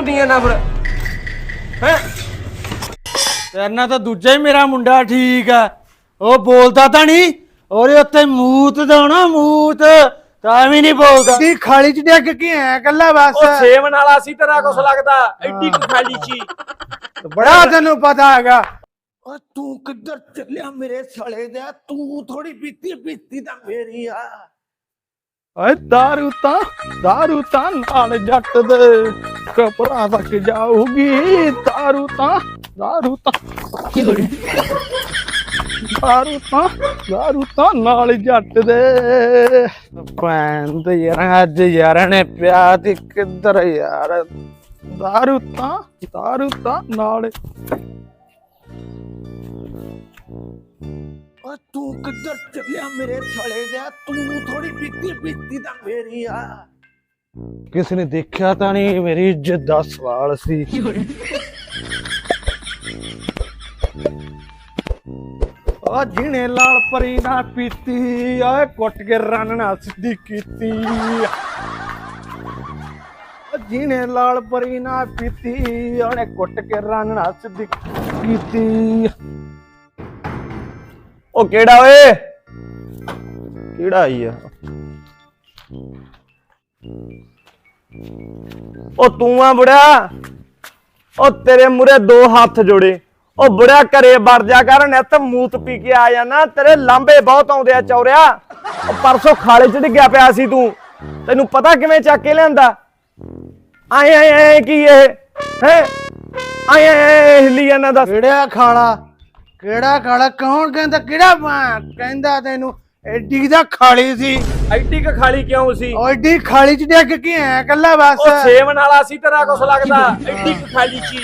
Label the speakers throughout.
Speaker 1: ਦੁਨੀਆ ਨਾ ਫਿਰ। ਹੈ?
Speaker 2: ਤੇਰੇ ਨਾਲ ਤਾਂ ਦੂਜਾ ਹੀ ਮੇਰਾ ਮੁੰਡਾ ਠੀਕ ਆ। ਉਹ ਬੋਲਦਾ ਤਾਂ ਨਹੀਂ। ਉਹਦੇ ਉੱਤੇ ਮੂਤ ਦਾ ਨਾ ਮੂਤ ਤਾਂ ਵੀ ਨਹੀਂ ਬੋਲਦਾ।
Speaker 3: ਦੀ ਖਾਲੀ ਚ ਡਿੱਗ ਕੇ ਐ ਕੱਲਾ ਬਸ।
Speaker 1: ਉਹ ਸੇਵਨ ਵਾਲਾ ਸੀ ਤੇਰਾ ਕੁਛ ਲੱਗਦਾ। ਐਡੀ ਕੁ ਖਾਲੀ ਸੀ
Speaker 3: ਬੜਾ ਤੈਨੂੰ ਪਤਾ ਹੈਗਾ।
Speaker 1: ਓ ਤੂੰ ਕਿੱਧਰ ਚੱਲਿਆ ਮੇਰੇ ਸਾਲੇ ਦਾ? ਤੂੰ ਥੋੜੀ ਪੀਤੀ ਪੀਤੀ ਤਾਂ ਮੇਰੀ ਆ।
Speaker 2: ਓਏ दारू ਤਾਂ दारू ਤਾਂ ਨਾਲ ਜੱਟ ਦੇ ਕਪੜਾ ਤੱਕ ਜਾਊਗੀ दारू ਤਾਂ दारू ਤਾਂ दारू ਤਾਂ दारू ਤਾਂ ਨਾਲ ਜੱਟ ਦੇ ਭੈਣ ਤੇ ਯਾਰ ਅੱਜ ਯਾਰ ਨੇ ਪਿਆ ਤੇ ਕਿੱਧਰ ਯਾਰ दारू ਤਾਂ दारू ਤਾਂ ਨਾਲ
Speaker 1: ਓ ਤੂੰ ਕਿੱਧਰ ਚੱਲਿਆ ਮੇਰੇ ਸਾਲੇ ਦਾ ਤੂੰ ਥੋੜੀ ਪੀਤੀ ਪੀਤੀ ਤਾਂ ਮੇਰੀ ਆ।
Speaker 2: ਕਿਸ ਨੇ ਦੇਖਿਆ ਤਾਂ ਨਹੀਂ, ਮੇਰੀ ਇੱਜ਼ਤ ਦਾ ਸਵਾਲ ਸੀ। ਆ ਜਿਹਨੇ ਲਾਲ ਪਰੀ ਨਾ ਪੀਤੀ ਓਏ ਕੁੱਟ ਕੇ ਰਨ ਨਾ ਸਿੱਧੀ ਕੀਤੀ। ਜਿਹਨੇ ਲਾਲ ਪਰੀ ਨਾ ਪੀਤੀ ਉਹਨੇ ਕੁੱਟ ਕੇ ਰਨ ਨਾ ਸਿੱਧੀ ਕੀਤੀ।
Speaker 1: ਉਹ ਕਿਹੜਾ ਓਏ? ਕਿਹੜਾ ਆਈ ਆ? ਉਹ ਤੂੰ ਆ ਬੁੜਿਆ। ਉਹ ਤੇਰੇ ਮੂਰੇ ਦੋ ਹੱਥ ਜੋੜੇ। ਉਹ ਬੁੜਿਆ ਘਰੇ ਵੜ ਜਾ ਕਰ ਨਿੱਤ ਮੂਤ ਪੀ ਕੇ ਆ ਜਾਣਾ। ਤੇਰੇ ਲਾਂਬੇ ਬਹੁਤ ਆਉਂਦੇ ਆ ਚੌਰਿਆ। ਉਹ ਪਰਸੋਂ ਖਾਲੇ ਚ ਡਿੱਗਿਆ ਪਿਆ ਸੀ ਤੂੰ। ਤੈਨੂੰ ਪਤਾ ਕਿਵੇਂ ਚੱਕ ਕੇ ਲਿਆਂਦਾ? ਆਏ ਆਏ ਆਏ, ਕੀ ਇਹ? ਹੈ? ਆਏ ਆਏ ਹਿੱਲੀ ਜਾਂਦਾ ਦੱਸ।
Speaker 3: ਕਿਹੜਾ ਖਾਲਾ ਕਿਹੜਾ ਖਾਲਾ ਕੌਣ ਕਹਿੰਦਾ? ਕਿਹੜਾ ਮਾਂ ਕਹਿੰਦਾ ਤੈਨੂੰ? ਐਡੀ ਦਾ ਖਾਲੀ ਸੀ।
Speaker 1: ਐਡੀ ਕ ਖਾਲੀ ਕਿਉਂ ਸੀ?
Speaker 3: ਉਹ ਐਡੀ ਖਾਲੀ ਚ ਡਿੱਗ ਕੇ ਐ ਕੱਲਾ ਬਸ।
Speaker 1: ਉਹ ਸੇਵਨ ਵਾਲਾ ਸੀ ਤੇਰਾ ਕੁਛ ਲੱਗਦਾ? ਐਡੀ ਕੁ ਖਾਲੀ ਸੀ।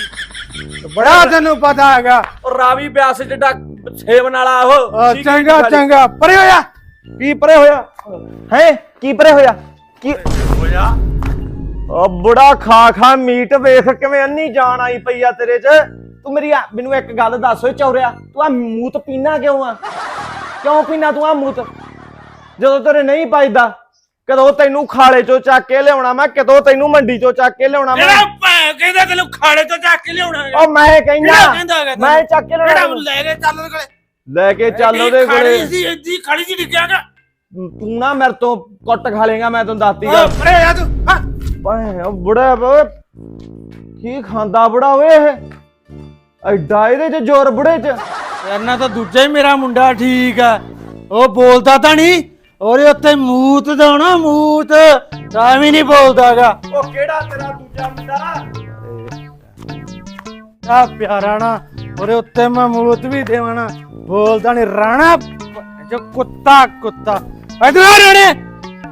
Speaker 3: ਬੜਾ ਤੈਨੂੰ ਪਤਾ ਹੈਗਾ।
Speaker 1: ਉਹ ਰਾਵੀ ਬਿਆਸ ਜਿਹੜਾ ਸੇਵਨ ਵਾਲਾ ਉਹ
Speaker 3: ਚੰਗਾ? ਚੰਗਾ। ਪਰੇ ਹੋਇਆ
Speaker 1: ਕੀ ਪਰੇ ਹੋਇਆ ਹੈ? ਕੀ ਪਰੇ ਹੋਇਆ ਕੀ ਹੋਇਆ? ਉਹ ਬੁੜਾ ਖਾ ਖਾ ਮੀਟ ਵੇਖ ਕਿਵੇਂ ਅੰਨੀ ਜਾਨ ਆਈ ਪਈ ਆ ਤੇਰੇ 'ਚ। ਤੂੰ ਮੇਰੀ ਆ- ਮੈਨੂੰ ਇੱਕ ਗੱਲ ਦੱਸ ਓਏ ਚੌਰਿਆ ਤੂੰ ਆ ਮੂਤ ਪੀਣਾ ਕਿਉਂ ਆ? ਕਿਉਂ ਪੀਣਾ ਤੂੰ ਆ ਮੂਤ? ਜਦੋਂ ਤੇਰੇ ਨਹੀਂ ਪਾਈਦਾ ਕਦੋਂ ਤੈਨੂੰ ਖਾਲੇ ਚੋਂ ਚੱਕ ਕੇ ਲਿਆਉਣਾ ਮੈਂ ਕਦੋਂ ਤੈਨੂੰ ਮੰਡੀ ਚੋਂ ਚੱਕ ਕੇ ਲਿਆਉਣਾ ਮੈਂ?
Speaker 2: ਭੈ ਕਹਿੰਦਾ ਤੈਨੂੰ ਖਾੜੇ ਤੋਂ ਚੱਕ ਕੇ ਲਿਆਉਣਾ
Speaker 1: ਉਹ ਮੈਂ ਕਹਿੰਦਾ
Speaker 2: ਕਿਹੜਾ ਕਹਿੰਦਾ ਹੈਗਾ ਤੈਨੂੰ?
Speaker 1: ਮੈਂ ਚੱਕ ਕੇ ਲਿਆਉਣਾ
Speaker 2: ਲੈ ਕੇ ਚੱਲ ਉਹਦੇ ਕੋਲੇ।
Speaker 1: ਲੈ ਕੇ ਚੱਲ ਉਹਦੇ ਕੋਲੇ।
Speaker 2: ਸੀ ਇੱਦੀ ਖੜੀ ਜੀ ਡਿੱਗਿਆਗਾ
Speaker 1: ਤੂੰ ਨਾ ਮੇਰੇ ਤੋਂ ਕੁੱਟ ਖਾ ਲੇਗਾ ਮੈਂ ਤੈਨੂੰ ਦੱਸਤੀ ਗੱਲ।
Speaker 2: ਪਰੇ ਆ ਤੂੰ ਹਾਂ।
Speaker 1: ਭਾਏ ਬੁੜਾ ਓਏ। ਕੀ ਖਾਂਦਾ ਬੁੜਾ ਓਏ ਇਹ? ਐਡਾ ਇਹਦੇ ਚ ਜ਼ੋਰ ਬੁੜੇ ਚ।
Speaker 2: ਨਾਲ ਤਾਂ ਦੂਜਾ ਹੀ ਮੇਰਾ ਮੁੰਡਾ ਠੀਕ ਆ। ਉਹ ਬੋਲਦਾ ਤਾਂ ਨਹੀਂ। ਉਹਦੇ ਉੱਤੇ ਮੂਤ ਦਾ ਨਾ ਮੂਤ। ਤਾਂ ਵੀ ਨਹੀਂ ਬੋਲਦਾਗਾ।
Speaker 1: ਉਹ ਕਿਹੜਾ ਤੇਰਾ ਦੂਜਾ ਮੁੰਡਾ?
Speaker 2: ਆ ਪਿਆਰਾ ਨਾ ਉਹਦੇ ਉੱਤੇ ਮੈਂ ਮੂਤ ਵੀ ਦੇਵਾਂ ਬੋਲਦਾ ਨਹੀਂ ਰਾਣਾ ਜੋ ਕੁੱਤਾ ਕੁੱਤਾ। ਇਧਰ ਆ ਰਣੇ।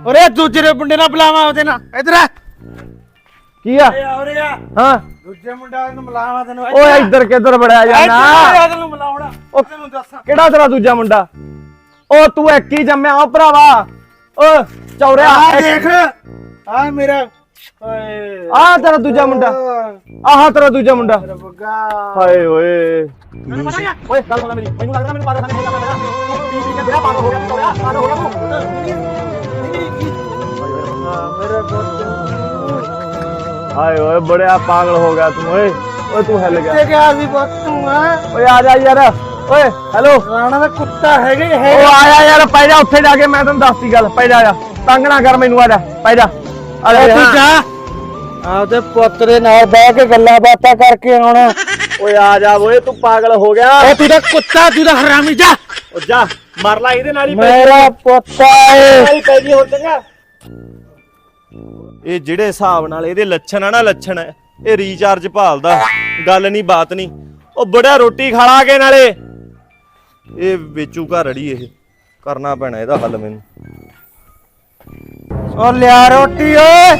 Speaker 2: ਉਹਰੇ ਦੂਜੇ ਮੁੰਡੇ ਨਾਲ ਬੁਲਾਵਾ ਉਹਦੇ ਨਾਲ। ਇਧਰ ਆ।
Speaker 1: ਕੀ ਆ? ਹਾਂ।
Speaker 2: ਦੂਜੇ ਮੁੰਡਾ ਨੂੰ ਬੁਲਾਵਾ ਤੈਨੂੰ।
Speaker 1: ਓਏ ਇੱਧਰ ਕਿੱਧਰ ਬੜਿਆ ਜਾਣਾ?
Speaker 2: ਜਾਣਾ ਤੈਨੂੰ ਬੁਲਾਉਣਾ
Speaker 1: ਉਹ
Speaker 2: ਤੈਨੂੰ ਦੱਸਾਂ।
Speaker 1: ਕਿਹੜਾ ਤੇਰਾ ਦੂਜਾ ਮੁੰਡਾ? ਉਹ ਤੂੰ ਇੱਕ ਹੀ ਜੰਮਿਆ ਓ ਭਰਾਵਾ। ਓ ਚੌਰਿਆ
Speaker 3: ਆ ਦੇਖ। ਆ ਮੇਰਾ ਓਏ।
Speaker 1: ਆ ਤੇਰਾ ਦੂਜਾ ਮੁੰਡਾ। ਆਹ ਤੇਰਾ ਦੂਜਾ ਮੁੰਡਾ। ਹਾਏ ਓਏ। ਓਏ ਗੱਲ ਸੁਣ ਮੇਰੀ। ਮੈਨੂੰ ਲੱਗਦਾ ਮੈਨੂੰ ਖਾਨੇ ਲੱਗਾ ਮੇਰਾ ਪੀ ਕੇ ਬੜਾ ਪਾਗਲ ਹੋ ਗਿਆ ਚੌਰਿਆ ਪਾਗਲ ਹੋ ਗਿਆ
Speaker 3: ਮੇਰੇ ਪੁੱਤ
Speaker 1: ਤੂੰ ਹਾਏ ਓਏ ਬੜਿਆ ਪਾਗਲ ਹੋ ਗਿਆ ਤੂੰ ਓਏ। ਓਏ ਤੂੰ ਹਿੱਲ ਗਿਆ।
Speaker 3: ਤੇ ਗਿਆ ਵੀ ਪੁੱਤ ਤੂੰ ਆ
Speaker 1: ਓਏ ਆ ਜਾ ਯਾਰ। ਓਏ ਹੈਲੋ।
Speaker 3: ਰਾਣਾ ਦਾ ਕੁੱਤਾ ਹੈਗਾ ਹੀ
Speaker 1: ਓ
Speaker 3: ਹੈ
Speaker 1: ਆ ਜਾ ਯਾਰ ਪੈ ਜਾ ਉੱਥੇ ਜਾ ਕੇ ਮੈਂ ਤੈਨੂੰ ਦੱਸਤੀ ਗੱਲ। ਪੈ ਜਾ ਆ ਜਾ। ਤੰਗ ਨਾ ਕਰ ਮੈਨੂੰ ਆ ਜਾ ਪੈ ਜਾ। ਆ ਜਾ
Speaker 2: ਤੂੰ। ਜਾ। ਆਪਦੇ ਪੁੱਤ ਦੇ ਨਾਲ ਬਹਿ ਕੇ ਗੱਲਾਂ ਬਾਤਾਂ ਕਰਕੇ ਆਉਣਾ।
Speaker 1: ਓਏ ਆ ਜਾ ਓਏ ਤੂੰ ਪਾਗਲ ਹੋ ਗਿਆ।
Speaker 2: ਉਹ ਤੂੰ ਤਾਂ ਕੁੱਤਾ ਤੂੰ ਤਾਂ ਹਰਾਮੀ ਜਾ।
Speaker 1: ਓ ਜਾ ਮਰ ਲੈ ਇਹਦੇ ਨਾਲ ਹੀ
Speaker 2: ਮੇਰਾ ਪੁੱਤਾ ਏ
Speaker 1: ਪੈ ਪੈ ਗਈ ਹੁਣ ਚੰਗਾ। ਇਹ ਜਿਹੜੇ ਹਿਸਾਬ ਨਾਲ ਇਹਦੇ ਲੱਛਣ ਆ ਨਾ ਲੱਛਣ ਇਹ ਰੀਚਾਰਜ ਭਾਲਦਾ ਗੱਲ ਨਹੀਂ ਬਾਤ ਨਹੀਂ ਉਹ ਬੜਾ ਰੋਟੀ ਖਾਲਾ ਕੇ ਨਾਲੇ। ਇਹ ਵੇਚੂ ਘਰ ਅੜੀ ਇਹ ਕਰਨਾ ਪੈਣਾ ਇਹਦਾ ਹੱਲ ਮੈਨੂੰ।
Speaker 2: ਉਹ ਲਿਆ ਰੋਟੀ ਓਏ।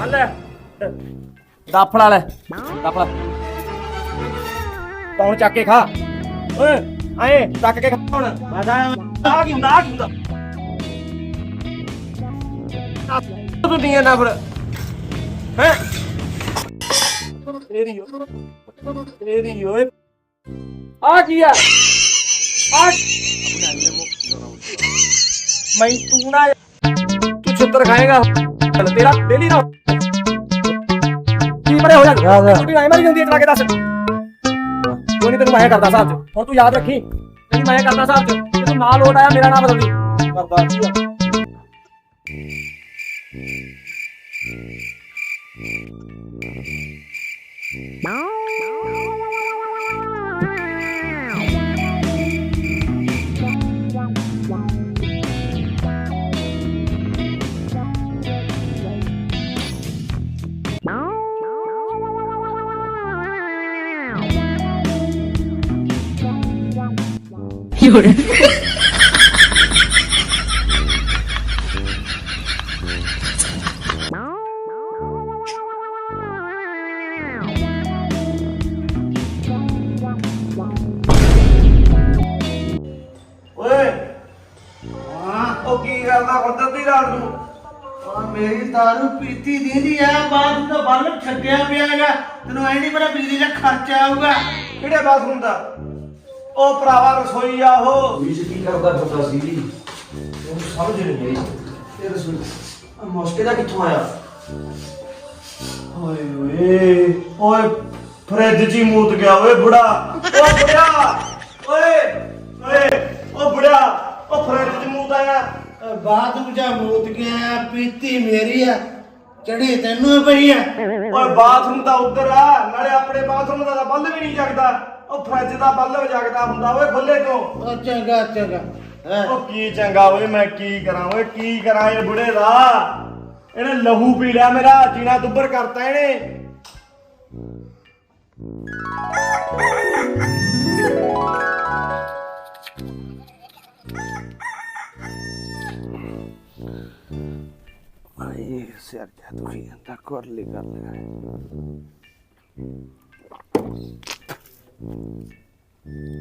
Speaker 1: ਹੱਲ ਦਾਫੜਾ ਲੈ ਦਾਫੜਾ ਕੌਣ ਚੱਕ ਕੇ ਖਾ? ਓਏ। ਆਏ ਚੱਕ ਕੇ ਖਾ ਹੁਣ। ਆ ਕੀ ਹੁੰਦਾ ਆ ਕੀ ਹੁੰਦਾ? ਦੁਨੀਆ ਨਾ ਫਿਰ ਹੈ ਤੇਰੀ ਓ ਤੇਰੀ ਓਏ ਆ ਕੀ ਆ ਆ ਮੈਂ ਤੂੰ ਨਾ ਤੂੰ ਛਿੱਤਰ ਖਾਏਗਾ ਤੇਰਾ ਡੇਲੀ ਦਾ ਕੀ ਪਰੇ ਹੋ ਜਾ ਤੂੰ ਐ ਮਾਰੀ ਜਾਂਦੀ ਚਲਾ ਕੇ ਦੱਸ ਕੋਈ ਨਹੀਂ ਤੈਨੂੰ ਮੈਂ ਕਰਦਾ ਸਾਹਿਬ ਚ ਹੁਣ ਤੂੰ ਯਾਦ ਰੱਖੀ ਤੈਨੂੰ ਮੈਂ ਕਰਦਾ ਸਾਹਿਬ ਚ ਜੇ ਤੂੰ ਨਾ ਲੋਟ ਆਇਆ ਮੇਰਾ ਨਾਮ ਬਦਲਦੀ ਕਰਦਾ ਕੀ ਆ
Speaker 2: ਓਏ ਕਰਦਾ ਹੁੰਦਾ ਤੀ ਰਾਤ ਨੂੰ। ਆ ਮੇਰੀ ਦਾਰੂ ਪੀਤੀ ਦੀਦੀ ਆ ਬਾਅਦ ਤੋਂ ਬੱਲ ਛੱਡਿਆ ਪਿਆਗਾ ਤੈਨੂੰ ਐ ਨਹੀਂ ਪਤਾ ਬਿਜਲੀ ਦਾ ਖਰਚਾ ਆਊਗਾ।
Speaker 1: ਕਿਹੜੇ ਬਾਥਰੂਮ ਦਾ? ਉਹ ਭਰਾਵਾ ਰਸੋਈ ਆ ਉਹ।
Speaker 4: ਵੀਰ ਕੀ ਕਰਦਾ ਹੁੰਦਾ ਸੀ? ਉਹ ਸਮਝ ਨਹੀਂ ਆਈ। ਇਹ ਰਸੂਲ ਆ ਮੋਸਕੇ ਦਾ ਕਿੱਥੋਂ ਆਇਆ?
Speaker 1: ਓਏ ਓਏ ਓਏ ਫਰਿੱਜ 'ਚ ਹੀ ਮੂਤ ਗਿਆ ਓਏ ਬੁੜਾ। ਓ ਬੁੜਿਆ ਓਏ ਓਏ ਓ ਬੁੜਿਆ ਓ ਫਰਿੱਜ 'ਚ ਮੂਤ ਆਇਆ।
Speaker 2: ਬਾਅਦ ਵਿੱਚ ਮੂਤ ਗਿਆ ਪੀਤੀ ਮੇਰੀ ਆ ਚੜੀ ਤੈਨੂੰ ਪਈ ਆ।
Speaker 1: ਓਏ ਬਾਥਰੂਮ ਤਾਂ ਉੱਧਰ ਆ ਨਾਲੇ ਆਪਣੇ ਬਾਥਰੂਮ ਦਾ ਤਾਂ ਬੱਲ ਵੀ ਨਹੀਂ ਜਗਦਾ। ਉਹ ਫਰਿੱਜ ਦਾ ਬੱਲ ਜਗਦਾ ਹੁੰਦਾ ਓਏ ਖੁੱਲੇ ਤੋਂ।
Speaker 2: ਉਹ ਚੰਗਾ ਚੰਗਾ। ਹੈਂ।
Speaker 1: ਉਹ ਕੀ ਚੰਗਾ ਓਏ ਮੈਂ ਕੀ ਕਰਾਂ ਓਏ ਕੀ ਕਰਾਂ ਇਹ ਬੁੜੇ ਦਾ? ਇਹਨੇ ਲਹੂ ਪੀ ਲਿਆ ਮੇਰਾ ਜੀਣਾ ਦੁੱਬਰ ਕਰਤਾ ਇਹਨੇ।
Speaker 5: ਆਏ ਸਿਰ ਜਾ ਦੁਖੀ ਜਾਂਦਾ ਕਰ ਲਈ ਕਰ ਲੈ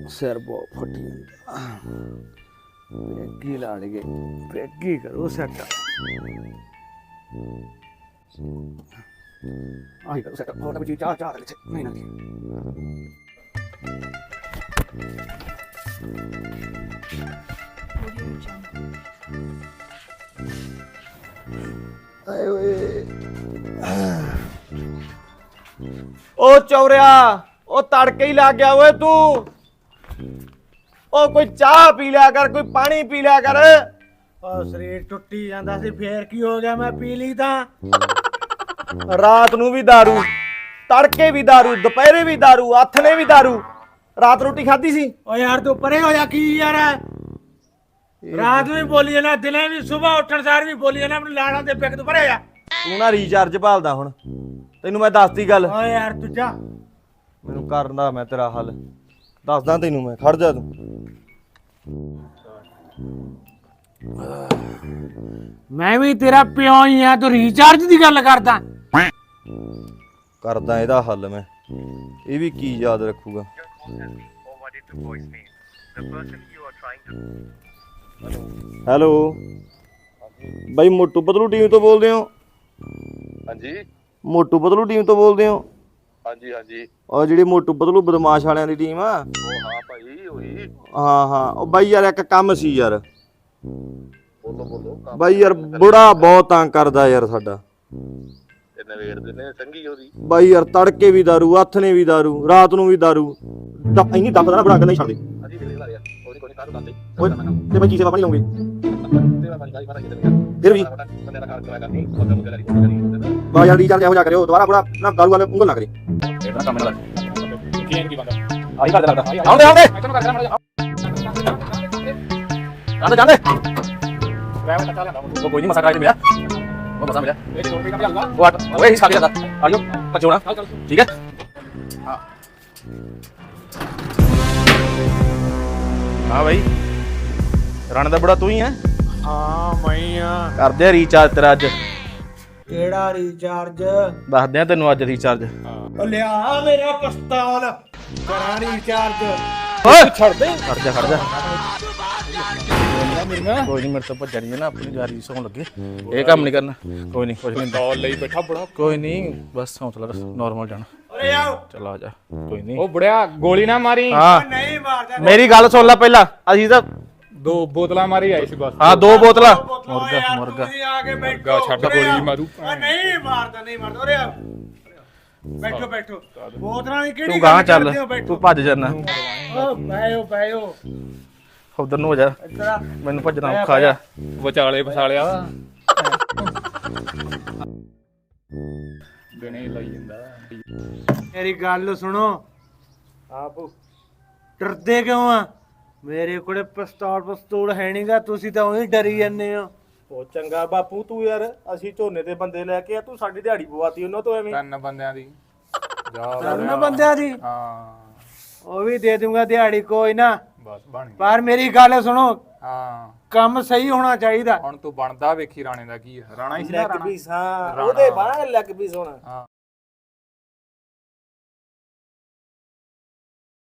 Speaker 5: ਸਿਰ ਬਹੁਤ ਫਟੀ ਪੈਗੀ ਲਾੜ ਗਏ ਪੈਗੀ ਕਰੋ ਸੈੱਟ ਆਈ ਕਰੋ ਸੈੱਟ ਹੋਰ ਵੀ ਚਾਹ ਚਾਹ ਵਿੱਚ ਨਹੀਂ ਨਾ ਆਏ ਓਏ
Speaker 1: ਓ ਚੌਰਿਆ ਉਹ ਤੜਕੇ ਹੀ ਲੱਗ ਗਿਆ ਓਏ ਤੂੰ ਉਹ ਕੋਈ ਚਾਹ ਪੀ ਲਿਆ ਕਰ ਕੋਈ ਪਾਣੀ ਪੀ ਲਿਆ ਕਰ
Speaker 2: ਉਹ ਸਰੀਰ ਟੁੱਟੀ ਜਾਂਦਾ ਸੀ ਫੇਰ ਕੀ ਹੋ ਗਿਆ ਮੈਂ ਪੀ ਲਈ ਤਾਂ
Speaker 1: ਰਾਤ ਨੂੰ ਵੀ दारू ਤੜਕੇ ਵੀ दारू ਦੁਪਹਿਰੇ ਵੀ दारू ਆਥਣੇ ਵੀ दारू ਰਾਤ ਰੋਟੀ ਖਾਧੀ ਸੀ
Speaker 2: ਓ ਯਾਰ ਤੂੰ ਪਰੇ ਹੋ ਜਾ ਕੀ ਯਾਰ ਰਾਤ ਨੂੰ ਵੀ ਬੋਲੀ ਜਾਣਾ ਦਿਨੇ ਵੀ ਸਵੇਰ ਉੱਠਣ ਸਾਰ ਵੀ ਬੋਲੀ ਜਾਣਾ ਮੈਨੂੰ ਲਾਣਾ ਦੇ ਪਿੱਕ ਤੂੰ ਹੋ ਜਾ
Speaker 1: ਤੂੰ ਨਾ ਰੀਚਾਰਜ ਭਾਲਦਾ ਹੁਣ। ਤੈਨੂੰ ਮੈਂ ਦੱਸਤੀ ਗੱਲ।
Speaker 2: ਓ ਯਾਰ ਤੂੰ ਜਾ।
Speaker 1: ਮੈਨੂੰ ਕਰਦਾ ਮੈਂ ਤੇਰਾ ਹੱਲ। ਦੱਸਦਾ ਤੈਨੂੰ ਮੈਂ ਖੜ ਜਾ ਤੂੰ।
Speaker 2: ਮੈਂ ਵੀ ਤੇਰਾ ਪਿਓ ਹੀ ਆ ਤੂੰ ਰੀਚਾਰਜ ਦੀ ਗੱਲ ਕਰਦਾ।
Speaker 1: ਕਰਦਾ ਇਹਦਾ ਹੱਲ ਮੈਂ। ਇਹ ਵੀ ਕੀ ਯਾਦ ਰੱਖੂਗਾ। ਹੈਲੋ ਬਾਈ ਮੋਟੂ ਪਤਲੂ ਟੀਮ ਤੋਂ ਬੋਲਦੇ ਹੋ
Speaker 6: ਹਾਂਜੀ
Speaker 1: ਮੋਟੂ ਪਤਲੂ ਟੀਮ ਤੋਂ ਬੋਲਦੇ ਹੋ
Speaker 6: ਹਾਂਜੀ ਹਾਂਜੀ
Speaker 1: ਉਹ ਜਿਹੜੀ ਮੋਟੂ ਪਤਲੂ ਬਦਮਾਸ਼ ਵਾਲਿਆਂ ਦੀ ਟੀਮ ਆ
Speaker 6: ਉਹ ਹਾਂ ਭਾਈ ਉਹੀ
Speaker 1: ਹਾਂ ਹਾਂ ਉਹ ਬਾਈ ਯਾਰ ਇੱਕ ਕੰਮ ਸੀ ਯਾਰ
Speaker 6: ਬੋਲੋ ਬੋਲੋ ਕੰਮ
Speaker 1: ਬਾਈ ਯਾਰ ਬੁੜਾ ਬਹੁਤ ਤੰਗ ਕਰਦਾ ਯਾਰ ਸਾਡਾ
Speaker 6: ਤੇ ਨਵੇੜ ਦੇ ਨੇ ਸੰਗੀ ਉਹਦੀ
Speaker 1: ਬਾਈ ਯਾਰ ਤੜਕੇ ਵੀ दारू ਹੱਥ ਨੇ ਵੀ दारू ਰਾਤ ਨੂੰ ਵੀ दारू ਦੱਬ ਇੰਨੀ ਦੱਬ ਦਾ ਨਾ ਬੜਾ ਕੇ ਨਹੀਂ ਛੱਡਦੇ
Speaker 6: ਹਾਂਜੀ ਵੇਲੇ ਲਾ ਯਾਰ ਦੱਸਦੇ
Speaker 1: ਓਏ ਤੇ ਬਾਈ ਕੀ ਸੇਵਾ ਪਾਣੀ ਲਾਉਂਗੇ
Speaker 6: ਮੈਂ ਮਾਰਾ ਕਿਤੇ
Speaker 1: ਫਿਰ ਵੀ?
Speaker 6: ਬੰਦੇ ਦਾ ਕਾਰ ਕਰਾਇਆ ਕਰਨੀ ਬੰਦਾ ਮੁੰਡੇ ਦਾ ਕਰੀ
Speaker 1: ਬਾ ਯਾਰ ਰੀਚਾਰਜ ਇਹੋ ਜਿਹਾ ਕਰਿਓ। ਦੁਬਾਰਾ ਬੁੜਾ ਨਾ दारू ਵਾਲੇ ਉਂਗਲ ਨਾ ਕਰੇ।
Speaker 6: ਇਹਦਾ ਕੰਮ ਨਾਲ ਕੀ ਕੀ ਬੰਦਾ।
Speaker 1: ਆਹੀ ਕਰਦੇ। ਲੱਗਦਾ ਆਉਂਦੇ ਆਉਂਦੇ।
Speaker 6: ਮੈਂ ਕਰ
Speaker 1: ਜਾਂਦੇ ਜਾਂਦੇ
Speaker 6: ਮੈਂ ਤਾਂ ਚਾਲਿਆ
Speaker 1: ਉਹ ਕੋਈ ਨਹੀਂ ਮਸਾ ਕਾਜ ਮਿਲਿਆ। ਉਹ ਮਸਾ ਮਿਲਿਆ।
Speaker 6: ਇਹ ਦੋ ਰੁਪਏ ਦਾ
Speaker 1: ਉਹ ਆਟ ਓਏ ਹਿਸਾਬ ਜਾਂਦਾ ਆਜੋ ਪਚੋਣਾ ਠੀਕ ਹੈ? ਹਾਂ। ਭਾਈ ਰਣ ਦਾ ਬੜਾ ਤੂੰ ਹੀ ਹੈ
Speaker 2: ਹਾਂ ਮੈਂ ਆ।
Speaker 1: ਕਰਦੇ ਆ ਰੀਚਾਰਜ ਤੇਰਾ ਅੱਜ।
Speaker 2: ਕਿਹੜਾ ਰੀਚਾਰਜ
Speaker 1: ਦੱਸਦੇ ਆ ਤੈਨੂੰ ਅੱਜ ਰੀਚਾਰਜ
Speaker 2: ਓ ਲਿਆ ਮੇਰਾ ਪਿਸਤੌਲ। ਕਰਾਂ ਰੀਚਾਰਜ
Speaker 1: ਓਏ! ਛੱਡ ਦੇ। ਖੜ ਜਾ ਖੜ ਜਾ। ਕੋਈ ਨਹੀਂ ਮੇਰੇ ਤੋਂ ਭੱਜਣ ਨਹੀਂ ਨਾ ਆਪਣੀ ਜਾਰੀ ਸੌਣ ਲੱਗੇ ਇਹ ਕੰਮ ਨਹੀਂ ਕਰਨਾ ਕੋਈ ਨਹੀਂ ਕੁਝ ਨਹੀਂ
Speaker 6: ਕਾਲ ਲਈ ਬੈਠਾ ਬੜਾ
Speaker 1: ਕੋਈ ਨਹੀਂ ਬਸ ਹੌਸਲਾ ਰੱਖ ਨਾਰਮਲ ਜਾਣਾ
Speaker 2: ਓਏ ਆਓ
Speaker 1: ਚਲ ਆ ਜਾ ਕੋਈ ਨਹੀਂ
Speaker 6: ਉਹ ਬੜਿਆ ਗੋਲੀ ਨਾ ਮਾਰੀ
Speaker 1: ਹਾਂ
Speaker 2: ਨਹੀਂ ਮਾਰਦਾ
Speaker 1: ਮੇਰੀ ਗੱਲ ਸੁਣ ਲੈ ਪਹਿਲਾਂ ਅਸੀਂ ਤਾਂ
Speaker 7: ਦੋ ਬੋਤਲਾਂ ਮਾਰੀ ਆਈ ਸੀ ਬਸ
Speaker 3: ਹਾਂ ਦੋ ਬੋਤਲਾਂ
Speaker 2: ਮੁਰਗਾ ਮੁਰਗਾ ਤੁਸੀਂ ਆ ਕੇ ਬੈਠੋ
Speaker 7: ਮੁਰਗਾ ਛੱਡ
Speaker 2: ਉਰੇ
Speaker 7: ਗੋਲੀ
Speaker 2: ਆ।
Speaker 7: ਮਾਰੂ।
Speaker 2: ਓ ਨਹੀਂ ਮਾਰਦਾ ਨਹੀਂ ਮਾਰਦਾ ਉਰੇ ਆ ਬੈਠੋ ਬੈਠੋ ਬੋਤਲਾਂ ਦੀ ਕਿਹੜੀ
Speaker 3: ਤੂੰ ਗਾਂ
Speaker 2: ਗੱਲ
Speaker 3: ਚੱਲ
Speaker 2: ਕਰਦੇ ਹੋ? ਬੈਠੋ
Speaker 3: ਤੂੰ ਭੱਜ ਜਾਣਾ
Speaker 2: ਓ ਬੈਓ ਬੈਓ
Speaker 3: ਉਧਰ ਨੂੰ ਹੋ ਜਾ। ਮੈਨੂੰ ਭੱਜਣਾ ਔਖਾ ਜਾ
Speaker 7: ਵਿਚਾਲੇ ਫਸਾਲਿਆ ਦਿਨੇ ਲਈ ਜਾਂਦਾ।
Speaker 2: ਮੇਰੀ ਗੱਲ ਸੁਣੋ। ਆਪੋ। ਡਰਦੇ ਕਿਉਂ ਆ? ਮੇਰੇ ਕੋਲੇ ਪਿਸਤੌਲ ਪਿਸਤੌਲ ਹੈ ਨਹੀਂਗਾ ਤੁਸੀਂ ਤਾਂ ਉਹੀ ਡਰੀ ਜਾਂਦੇ ਹੋ।
Speaker 3: ਉਹ ਚੰਗਾ ਬਾਪੂ ਤੂੰ ਯਾਰ ਅਸੀਂ ਝੋਨੇ ਦੇ ਬੰਦੇ ਲੈ ਕੇ ਆ। ਤੂੰ ਸਾਡੀ ਦਿਹਾੜੀ ਪਵਾਤੀ ਉਹਨਾਂ ਤੋਂ ਐਵੇਂ।
Speaker 7: ਤਿੰਨ ਬੰਦਿਆਂ ਦੀ। ਜਾ
Speaker 2: ਕਰਨ ਬੰਦਿਆਂ ਦੀ?
Speaker 7: ਹਾਂ।
Speaker 2: ਉਹ ਵੀ ਦੇ ਦੂੰਗਾ ਦਿਹਾੜੀ ਕੋਈ ਨਾ।
Speaker 7: ਬਸ ਬਣ ਗਈ।
Speaker 2: ਪਰ ਮੇਰੀ ਗੱਲ ਸੁਣੋ
Speaker 7: ਹਾਂ।
Speaker 2: ਕੰਮ ਸਹੀ ਹੋਣਾ ਚਾਹੀਦਾ।
Speaker 7: ਹੁਣ ਤੂੰ ਬਣਦਾ ਵੇਖੀ ਰਾਣੇ ਦਾ ਕੀ ਆ ਰਾਣਾ ਹੀ ਸੀ ਨਾ ਰਾਣਾ।
Speaker 3: ਪੀਸ ਹਾਂ ਉਹਦੇ ਬਾਹਰ ਲੱਗ ਪੀਸ ਹੋਣਾ
Speaker 7: ਹਾਂ।